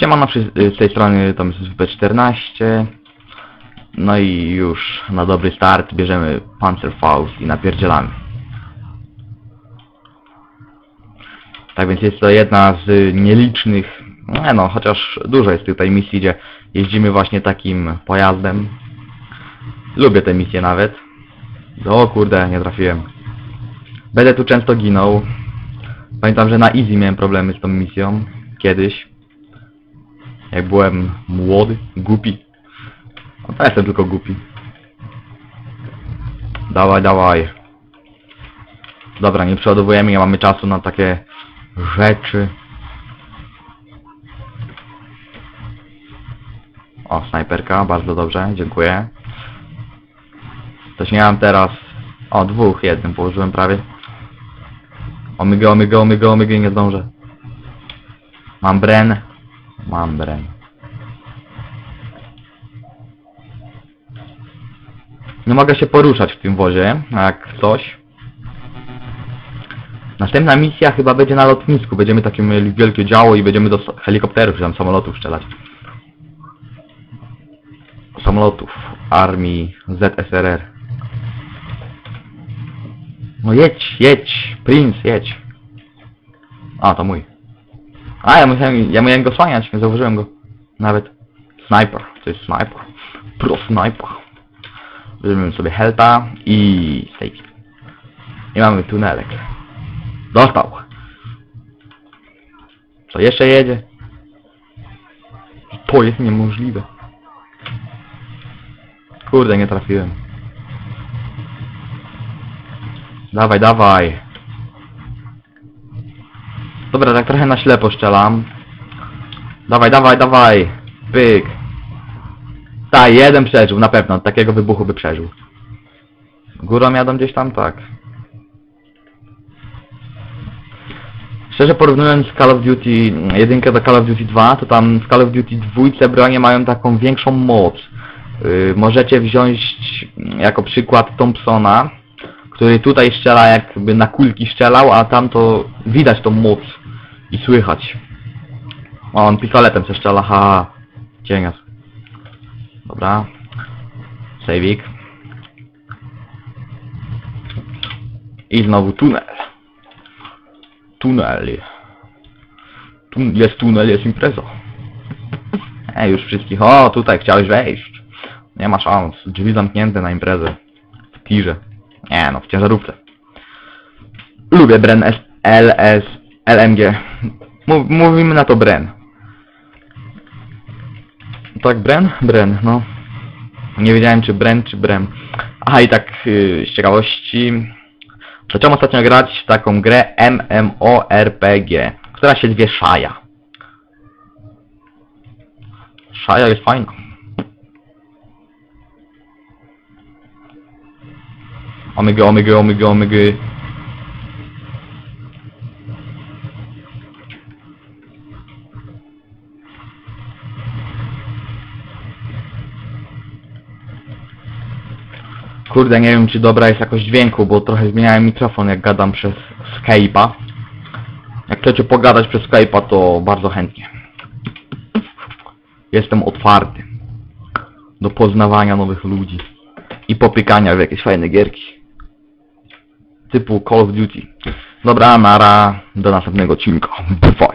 Siemano przy, z tej strony to jest WP14 No i już na dobry start bierzemy Panzerfaust i napierdzielamy. Tak więc jest to jedna z nielicznych Nie no, chociaż dużo jest tutaj misji, gdzie jeździmy właśnie takim pojazdem. Lubię te misje nawet. O kurde, nie trafiłem. Będę tu często ginął. Pamiętam, że na easy miałem problemy z tą misją Kiedyś jak byłem młody, głupi. No to jestem tylko głupi. Dawaj, dawaj. Dobra, nie przeładowujemy, nie mamy czasu na takie rzeczy. O, snajperka, bardzo dobrze, dziękuję. Też nie mam teraz... O, dwóch, jednym położyłem prawie. Omyga, omyga, omyga, omyga, nie zdążę. Mam Bren. Mam Bren. Nie mogę się poruszać w tym wozie, jak coś. Następna misja chyba będzie na lotnisku. Będziemy takie mieli wielkie działo i będziemy do helikopterów czy tam samolotów strzelać. Samolotów armii ZSRR. No jedź, jedź, Prince, jedź. A, to mój. A, ja musiałem, ja miałem go słaniać, nie zauważyłem go. Nawet. Sniper, to jest sniper. Pro sniper. Weźmiemy sobie helta i safety. I mamy tunelek. Dostał. Co jeszcze jedzie? To jest niemożliwe. Kurde, nie trafiłem. Dawaj, dawaj. Dobra, tak trochę na ślepo strzelam. Dawaj, dawaj, dawaj. Pyk. Tak, jeden przeżył, na pewno. Takiego wybuchu by przeżył. Górą jadą gdzieś tam? Tak. Szczerze porównując Call of Duty 1 do Call of Duty 2, to tam w Call of Duty 2 bronie mają taką większą moc. Yy, możecie wziąć jako przykład Thompsona, który tutaj strzela jakby na kulki strzelał, a tam to widać tą moc i słychać. O, on pistoletem se strzela, ha, cienias. Dobra. Sejwik. I znowu tunel. Tunel. Tu jest tunel, jest impreza. Ej, już wszystkich. O, tutaj chciałeś wejść. Nie ma szans. Drzwi zamknięte na imprezę. W tirze. Nie no, w ciężarówce. Lubię Bren S LS LMG. Mów, mówimy na to Bren. Tak, Bren? Bren, no. Nie wiedziałem czy Bren, czy Brem. Aha, i tak yy, z ciekawości. Zacząłem ostatnio grać w taką grę MMORPG, która się zwie Shaya. Shaya jest fajna. Omygy, omygy, omygy, omygy. Kurde, nie wiem czy dobra jest jakość dźwięku, bo trochę zmieniałem mikrofon jak gadam przez Skype'a. Jak chcecie pogadać przez Skype'a, to bardzo chętnie. Jestem otwarty do poznawania nowych ludzi i popykania w jakieś fajne gierki. Typu Call of Duty. Dobra, nara, do następnego odcinka. Bye.